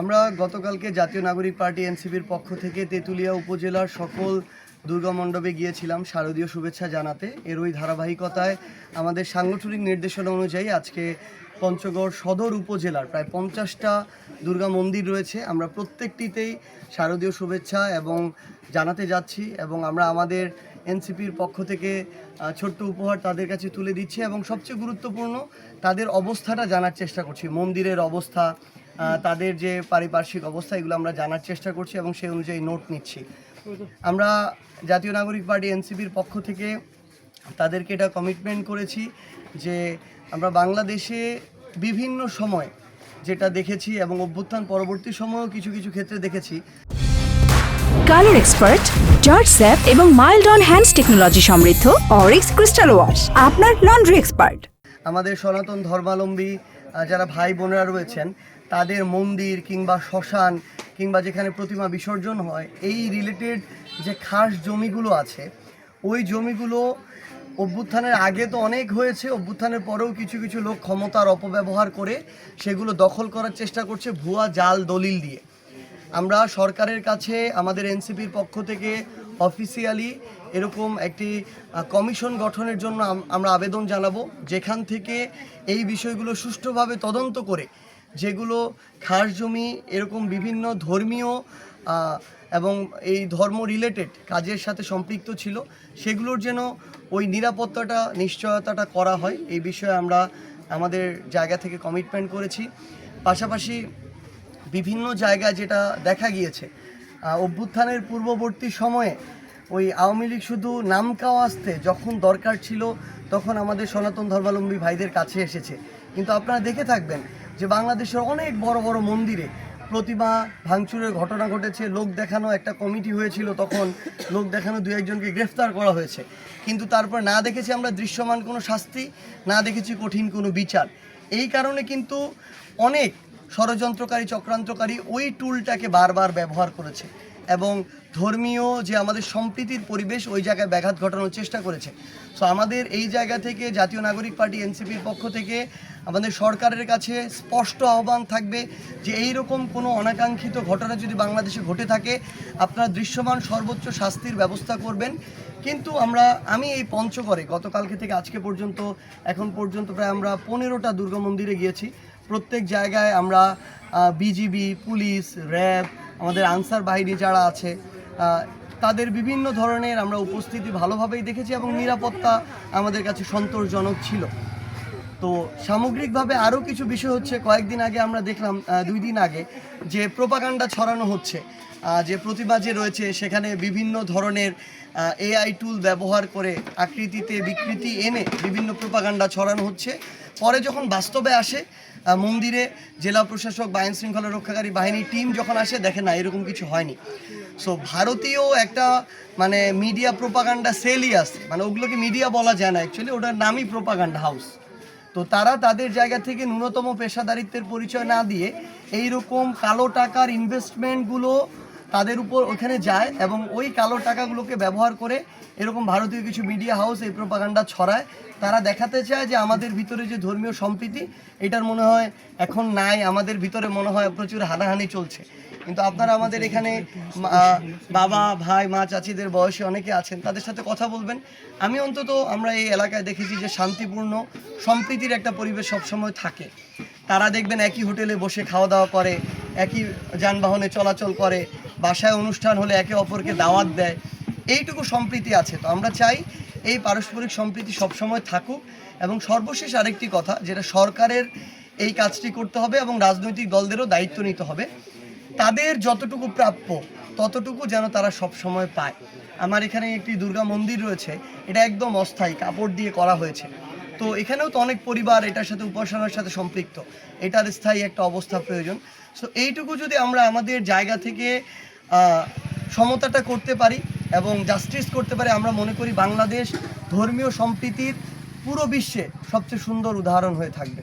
আমরা গতকালকে জাতীয় নাগরিক পার্টি এনসিপির পক্ষ থেকে তেঁতুলিয়া উপজেলার সকল দুর্গা মণ্ডপে গিয়েছিলাম। শারদীয় শুভেচ্ছা জানাতে। এর ওই ধারাবাহিকতায় আমাদের সাংগঠনিক নির্দেশনা অনুযায়ী আজকে পঞ্চগড় সদর উপজেলার প্রায় পঞ্চাশটা দুর্গা মন্দির রয়েছে। আমরা প্রত্যেকটিতেই শারদীয় শুভেচ্ছা এবং জানাতে যাচ্ছি এবং আমরা আমাদের এনসিপির পক্ষ থেকে ছোট্ট উপহার তাদের কাছে তুলে দিচ্ছি এবং সবচেয়ে গুরুত্বপূর্ণ, তাদের অবস্থাটা জানার চেষ্টা করছি। মন্দিরের অবস্থা তাদের যে পারিপার্শ্বিক অবস্থা এগুলো আমরা জানার চেষ্টা করছি এবং সেই অনুযায়ী নোট নিচ্ছি। আমরা জাতীয় নাগরিক পার্টি এনসিপির পক্ষ থেকে তাদেরকে এটা কমিটমেন্ট করেছি যে আমরা বাংলাদেশে বিভিন্ন সময় যেটা দেখেছি এবং অভ্যুত্থান পরবর্তী সময়েও কিছু কিছু ক্ষেত্রে দেখেছি। কালার এক্সপার্ট জর্জ স্যাপ এবং মাইল্ড অন হ্যান্ডস টেকনোলজি সমৃদ্ধ অরিক্স ক্রিস্টাল ওয়াশ আপনার লন্ড্রি এক্সপার্ট আমাদের সনাতন ধর্মাবলম্বী আহ, যারা ভাই বোনেরা রয়েছেন তাদের মন্দির কিংবা শ্মশান কিংবা যেখানে প্রতিমা বিসর্জন হয়, এই রিলেটেড যে খাস জমিগুলো আছে, ওই জমিগুলো অভ্যুত্থানের আগে তো অনেক হয়েছে, অভ্যুত্থানের পরেও কিছু কিছু লোক ক্ষমতার অপব্যবহার করে সেগুলো দখল করার চেষ্টা করছে ভুয়া জাল দলিল দিয়ে। আমরা সরকারের কাছে, আমাদের এনসিপির পক্ষ থেকে অফিসিয়ালি এরকম একটি কমিশন গঠনের জন্য আমরা আবেদন জানাব, যেখান থেকে এই বিষয়গুলো সুষ্ঠুভাবে তদন্ত করে যেগুলো খাস জমি, এরকম বিভিন্ন ধর্মীয় এবং এই ধর্ম রিলেটেড কাজের সাথে সম্পৃক্ত ছিল, সেগুলোর যেন ওই নিরাপত্তাটা, নিশ্চয়তাটা করা হয়, এই বিষয়ে আমরা আমাদের জায়গা থেকে কমিটমেন্ট করেছি। পাশাপাশি বিভিন্ন জায়গায় যেটা দেখা গিয়েছে অভ্যুত্থানের পূর্ববর্তী সময়ে ওই আওয়ামী লীগ শুধু নাম কাও আসতে যখন দরকার ছিল, তখন আমাদের সনাতন ধর্মাবলম্বী ভাইদের কাছে এসেছে। কিন্তু আপনারা দেখে থাকবেন যে বাংলাদেশের অনেক বড় বড় মন্দিরে প্রতিমা ভাঙচুরের ঘটনা ঘটেছে, লোক দেখানো, একটা কমিটি হয়েছিল তখন, লোক দেখানো দু একজনকে গ্রেফতার করা হয়েছে। কিন্তু তারপর না দেখেছি আমরা দৃশ্যমান কোনো শাস্তি, না দেখেছি কঠিন কোনো বিচার। এই কারণে কিন্তু অনেক ষড়যন্ত্রকারী, চক্রান্তকারী ওই টুলটাকে বারবার ব্যবহার করেছে। এবং ধর্মীয় যে আমাদের সম্প্রীতির পরিবেশ, ওই জায়গায় ব্যাঘাত ঘটানোর চেষ্টা করেছে। সো আমাদের এই জায়গা থেকে জাতীয় নাগরিক পার্টি, এনসিপির পক্ষ থেকে আমাদের সরকারের কাছে স্পষ্ট আহ্বান থাকবে যে এই রকম কোনো অনাকাঙ্ক্ষিত ঘটনা যদি বাংলাদেশে ঘটে থাকে, আপনারা দৃশ্যমান সর্বোচ্চ শাস্তির ব্যবস্থা করবেন। কিন্তু আমরা, আমি এই পঞ্চগড়ে গতকালকে থেকে আজকে পর্যন্ত, এখন পর্যন্ত প্রায় আমরা পনেরোটা দুর্গা মন্দিরে গিয়েছি। প্রত্যেক জায়গায় আমরা বিজিবি পুলিশ, র্যাব, আমাদের আনসার বাহিনী যারা আছে তাদের বিভিন্ন ধরনের আমরা উপস্থিতি ভালোভাবেই দেখেছি এবং নিরাপত্তা আমাদের কাছে সন্তোষজনক ছিল। তো সামগ্রিকভাবে আরও কিছু বিষয় হচ্ছে, কয়েকদিন আগে আমরা দেখলাম দুই দিন আগে যে প্রোপাগান্ডা ছড়ানো হচ্ছে। যে প্রতিভা যে রয়েছে, সেখানে বিভিন্ন ধরনের এআই টুল ব্যবহার করে আকৃতিতে বিকৃতি এনে বিভিন্ন প্রোপাগান্ডা ছড়ানো হচ্ছে। পরে যখন বাস্তবে আসে মন্দিরে জেলা প্রশাসক বা আইন শৃঙ্খলা রক্ষাকারী বাহিনীর টিম যখন আসে, দেখে না, এরকম কিছু হয়নি। সো ভারতীয় একটা মানে মিডিয়া প্রোপাগান্ডা সেলই আছে মানে ওগুলোকে মিডিয়া বলা যায় না অ্যাকচুয়ালি ওটার নামই প্রোপাগান্ডা হাউস তো তারা তাদের জায়গা থেকে ন্যূনতম পেশাদারিত্বের পরিচয় না দিয়ে এই রকম কালো টাকার ইনভেস্টমেন্টগুলো তাদের উপর ওখানে যায় এবং ওই কালো টাকাগুলোকে ব্যবহার করে এরকম ভারতীয় কিছু মিডিয়া হাউস এই প্রোপাগান্ডা ছড়ায়। তারা দেখাতে চায় যে আমাদের ভিতরে যে ধর্মীয় সম্প্রীতি, এটার মনে হয় এখন নাই, আমাদের ভিতরে মনে হয় প্রচুর হানাহানি চলছে। কিন্তু আপনারা আমাদের এখানে বাবা, ভাই, মা, চাচিদের বয়সে অনেকে আছেন, তাদের সাথে কথা বলবেন। আমি অন্তত আমরা এই এলাকায় দেখেছি যে শান্তিপূর্ণ, সম্প্রীতির একটা পরিবেশ সবসময় থাকে। তারা দেখবেন একই হোটেলে বসে খাওয়া দাওয়া করে, একই যানবাহনে চলাচল করে, বাসায় অনুষ্ঠান হলে একে অপরকে দাওয়াত দেয়। এইটুকু সম্প্রীতি আছে। তো আমরা চাই এই পারস্পরিক সম্প্রীতি সবসময় থাকুক। এবং সর্বশেষ আরেকটি কথা, যেটা সরকারের এই কাজটি করতে হবে এবং রাজনৈতিক দলদেরও দায়িত্ব নিতে হবে। তাদের যতটুকু প্রাপ্য, ততটুকু যেন তারা সব সময় পায়। আমার এখানে একটি দুর্গা মন্দির রয়েছে, এটা একদম অস্থায়ী, কাপড় দিয়ে করা হয়েছে। তো এখানেও তো অনেক পরিবার এটার সাথে উপাসনার সাথে সম্পৃক্ত, এটার স্থায়ী একটা অবস্থা প্রয়োজন। সো এইটুকু যদি আমরা আমাদের জায়গা থেকে সমতাটা করতে পারি এবং জাস্টিস করতে পারি, আমরা মনে করি বাংলাদেশ ধর্মীয় সম্প্রীতির পুরো বিশ্বে সবচেয়ে সুন্দর উদাহরণ হয়ে থাকবে।